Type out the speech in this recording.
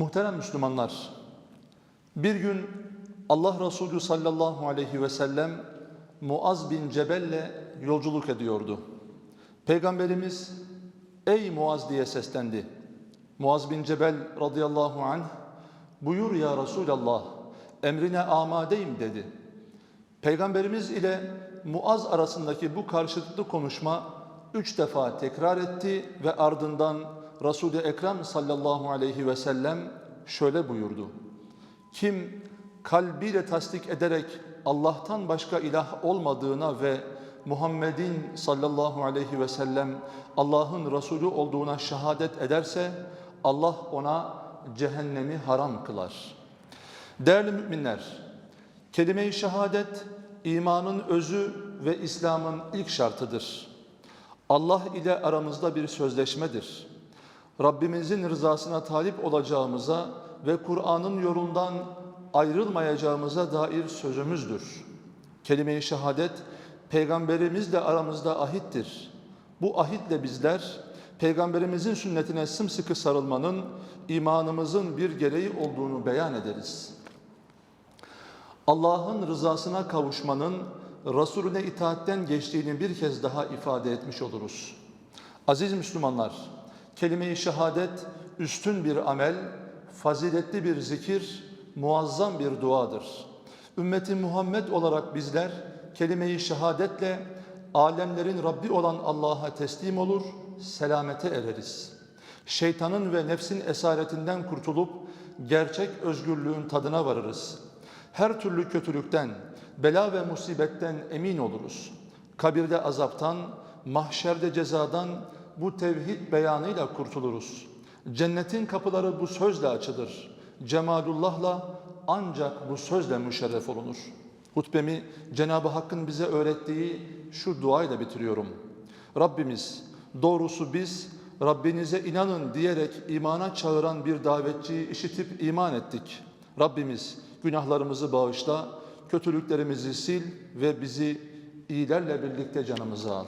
Muhterem Müslümanlar, bir gün Allah Resulü sallallahu aleyhi ve sellem Muaz bin Cebel'le yolculuk ediyordu. Peygamberimiz ey Muaz diye seslendi. Muaz bin Cebel radıyallahu anh buyur ya Resulallah emrine amadeyim dedi. Peygamberimiz ile Muaz arasındaki bu karşılıklı konuşma üç defa tekrar etti ve ardından Resul-i Ekrem sallallahu aleyhi ve sellem şöyle buyurdu. Kim kalbiyle tasdik ederek Allah'tan başka ilah olmadığına ve Muhammed'in sallallahu aleyhi ve sellem Allah'ın Resulü olduğuna şehadet ederse Allah ona cehennemi haram kılar. Değerli müminler, kelime-i şehadet imanın özü ve İslam'ın ilk şartıdır. Allah ile aramızda bir sözleşmedir. Rabbimizin rızasına talip olacağımıza ve Kur'an'ın yolundan ayrılmayacağımıza dair sözümüzdür. Kelime-i şehadet peygamberimizle aramızda ahittir. Bu ahitle bizler peygamberimizin sünnetine sımsıkı sarılmanın imanımızın bir gereği olduğunu beyan ederiz. Allah'ın rızasına kavuşmanın Resulüne itaatten geçtiğini bir kez daha ifade etmiş oluruz. Aziz Müslümanlar, kelime-i şehadet üstün bir amel, faziletli bir zikir, muazzam bir duadır. Ümmeti Muhammed olarak bizler kelime-i şehadetle alemlerin Rabbi olan Allah'a teslim olur, selamete ereriz. Şeytanın ve nefsin esaretinden kurtulup gerçek özgürlüğün tadına varırız. Her türlü kötülükten, bela ve musibetten emin oluruz. Kabirde azaptan, mahşerde cezadan bu tevhid beyanıyla kurtuluruz. Cennetin kapıları bu sözle açılır. Cemalullah'la ancak bu sözle müşerref olunur. Hutbemi Cenab-ı Hakk'ın bize öğrettiği şu duayla bitiriyorum. Rabbimiz doğrusu biz Rabbinize inanın diyerek imana çağıran bir davetçiyi işitip iman ettik. Rabbimiz günahlarımızı bağışla, kötülüklerimizi sil ve bizi iyilerle birlikte canımıza al.